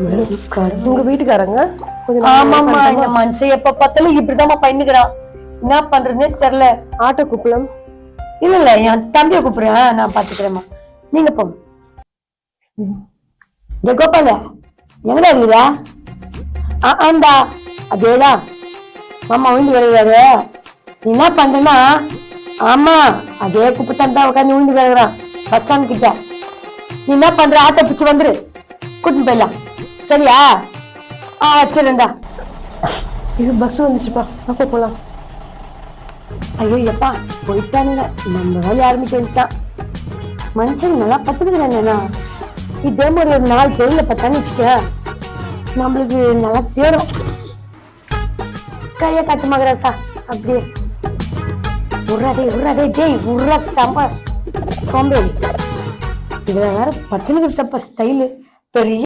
உங்க வீட்டுக்காரங்க? ஆமாம்மா இந்த மனுஷன் எப்ப பார்த்தாலும் இப்படிதாம்மா பண்ணிக்கிறான் என்ன பண்றதுன்னே தெரியல. ஆட்டோ குப்பலம் இல்ல இல்ல என் தம்பியை கூப்பிடுறேன். நான் பாத்துக்கிறேம்மா. நீங்க போங்க. இந்த கோபால எங்கடா ஆ ஆண்டா அதேதான் மாமா விழுந்து நீ என்ன பண்றேன்னா? ஆமா அதே குப்பை தண்டா உட்காந்து விழுந்து கிடக்குறான் பஸ் ஸ்டாண்ட் கிட்ட. நீ என்ன பண்ற? ஆட்டோ பிடிச்சு வந்துரு. கூட்டின்னு போயிடலாம். சரியா? ஆ சரிண்டா இது பஸ் வந்துச்சுப்பா அப்போ போலாம். ஐயோ எப்பா போயிட்டானுங்க. நம்ம வேலையை ஆரம்பிச்சுட்டான் மனுஷன் நல்லா பத்துக்கிறாங்கண்ணா இதே மாதிரி ஒரு நாலு பேர்ல பத்தான்னு வச்சுக்க. நம்மளுக்கு நல்லா தேரும். கையை காட்டு மகராசா அப்படியே. உர்றாதே உர்றாதே டேய் உர்றா சம்ப. சோம்பேறி. இதில் வேற பத்துனுக்கு தப்ப ஸ்டைலு பெரிய